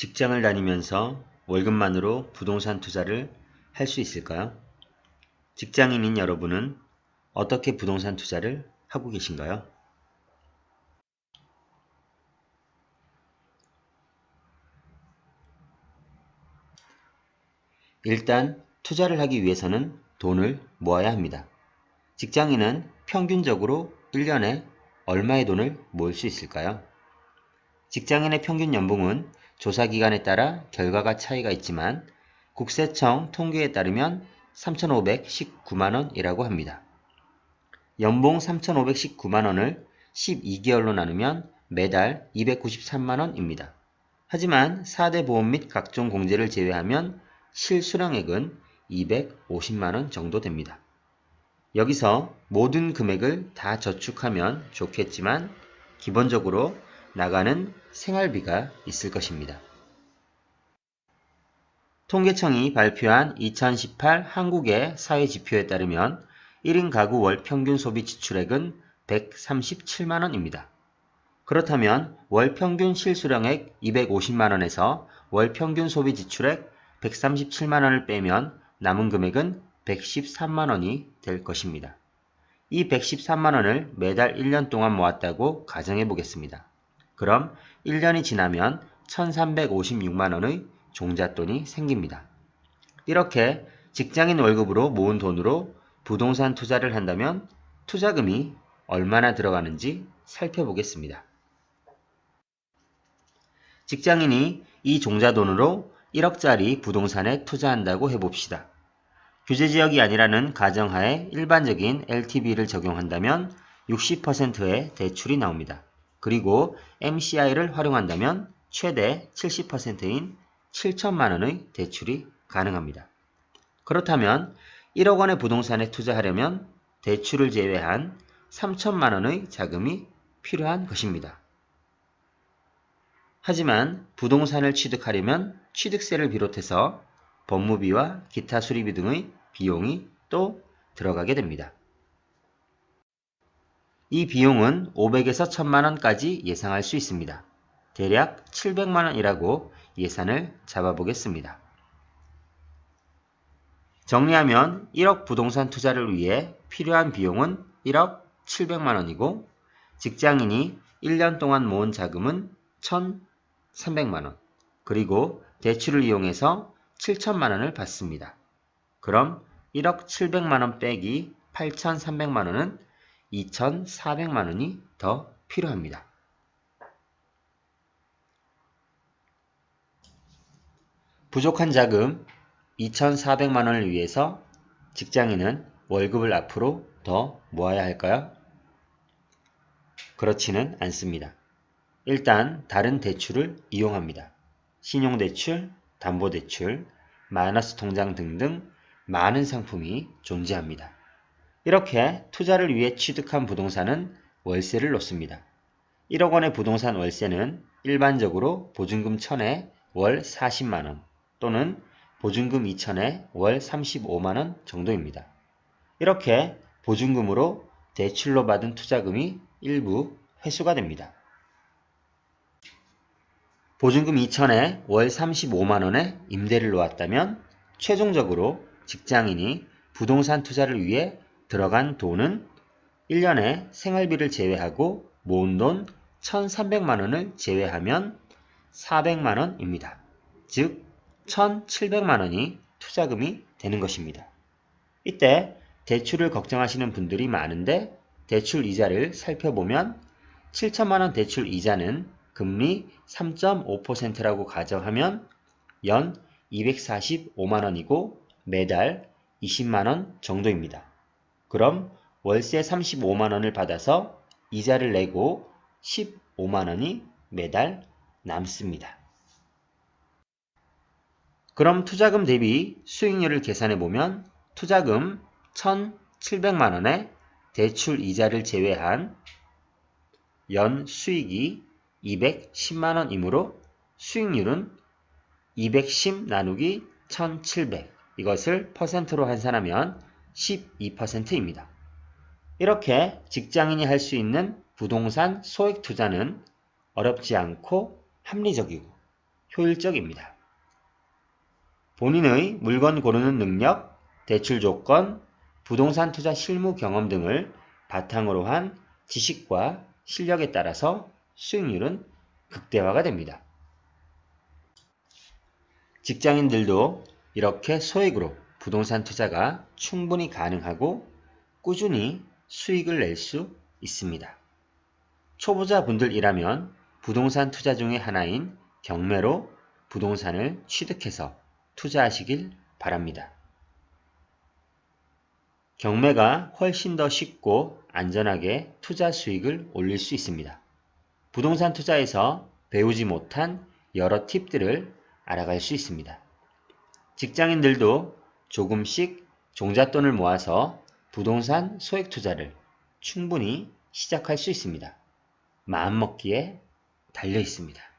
직장을 다니면서 월급만으로 부동산 투자를 할 수 있을까요? 직장인인 여러분은 어떻게 부동산 투자를 하고 계신가요? 일단 투자를 하기 위해서는 돈을 모아야 합니다. 직장인은 평균적으로 1년에 얼마의 돈을 모을 수 있을까요? 직장인의 평균 연봉은 조사 기간에 따라 결과가 차이가 있지만 국세청 통계에 따르면 3,519만원이라고 합니다. 연봉 3,519만원을 12개월로 나누면 매달 293만원입니다. 하지만 4대 보험 및 각종 공제를 제외하면 실수령액은 250만원 정도 됩니다. 여기서 모든 금액을 다 저축하면 좋겠지만 기본적으로 나가는 생활비가 있을 것입니다. 통계청이 발표한 2018 한국의 사회 지표에 따르면 1인 가구 월 평균 소비 지출액은 137만원입니다. 그렇다면 월 평균 실수령액 250만원에서 월 평균 소비 지출액 137만원을 빼면 남은 금액은 113만원이 될 것입니다. 이 113만원을 매달 1년 동안 모았다고 가정해 보겠습니다. 그럼 1년이 지나면 1356만원의 종잣돈이 생깁니다. 이렇게 직장인 월급으로 모은 돈으로 부동산 투자를 한다면 투자금이 얼마나 들어가는지 살펴보겠습니다. 직장인이 이 종자돈으로 1억짜리 부동산에 투자한다고 해봅시다. 규제지역이 아니라는 가정하에 일반적인 LTV를 적용한다면 60%의 대출이 나옵니다. 그리고 MCI를 활용한다면 최대 70%인 7천만 원의 대출이 가능합니다. 그렇다면 1억 원의 부동산에 투자하려면 대출을 제외한 3천만 원의 자금이 필요한 것입니다. 하지만 부동산을 취득하려면 취득세를 비롯해서 법무비와 기타 수리비 등의 비용이 또 들어가게 됩니다. 이 비용은 500에서 1000만 원까지 예상할 수 있습니다. 대략 700만 원이라고 예산을 잡아보겠습니다. 정리하면 1억 부동산 투자를 위해 필요한 비용은 1억 700만 원이고 직장인이 1년 동안 모은 자금은 1,300만 원 그리고 대출을 이용해서 7천만 원을 받습니다. 그럼 1억 700만 원 빼기 8,300만 원은 2,400만 원이 더 필요합니다. 부족한 자금 2,400만 원을 위해서 직장인은 월급을 앞으로 더 모아야 할까요? 그렇지는 않습니다. 일단 다른 대출을 이용합니다. 신용대출, 담보대출, 마이너스 통장 등등 많은 상품이 존재합니다. 이렇게 투자를 위해 취득한 부동산은 월세를 놓습니다. 1억 원의 부동산 월세는 일반적으로 보증금 1000에 월 40만원 또는 보증금 2000에 월 35만원 정도입니다. 이렇게 보증금으로 대출로 받은 투자금이 일부 회수가 됩니다. 보증금 2천에 월 35만원에 임대를 놓았다면 최종적으로 직장인이 부동산 투자를 위해 들어간 돈은 1년에 생활비를 제외하고 모은 돈 1,300만원을 제외하면 400만원입니다. 즉 1,700만원이 투자금이 되는 것입니다. 이때 대출을 걱정하시는 분들이 많은데 대출 이자를 살펴보면 7천만원 대출 이자는 금리 3.5%라고 가정하면 연 245만원이고 매달 20만원 정도입니다. 그럼 월세 35만 원을 받아서 이자를 내고 15만 원이 매달 남습니다. 그럼 투자금 대비 수익률을 계산해 보면 투자금 1,700만 원에 대출 이자를 제외한 연 수익이 210만 원이므로 수익률은 210 나누기 1700 이것을 퍼센트로 환산하면 12%입니다. 이렇게 직장인이 할 수 있는 부동산 소액 투자는 어렵지 않고 합리적이고 효율적입니다. 본인의 물건 고르는 능력, 대출 조건, 부동산 투자 실무 경험 등을 바탕으로 한 지식과 실력에 따라서 수익률은 극대화가 됩니다. 직장인들도 이렇게 소액으로 부동산 투자가 충분히 가능하고 꾸준히 수익을 낼 수 있습니다. 초보자분들이라면 부동산 투자 중의 하나인 경매로 부동산을 취득해서 투자하시길 바랍니다. 경매가 훨씬 더 쉽고 안전하게 투자 수익을 올릴 수 있습니다. 부동산 투자에서 배우지 못한 여러 팁들을 알아갈 수 있습니다. 직장인들도 조금씩 종잣돈을 모아서 부동산 소액 투자를 충분히 시작할 수 있습니다. 마음먹기에 달려 있습니다.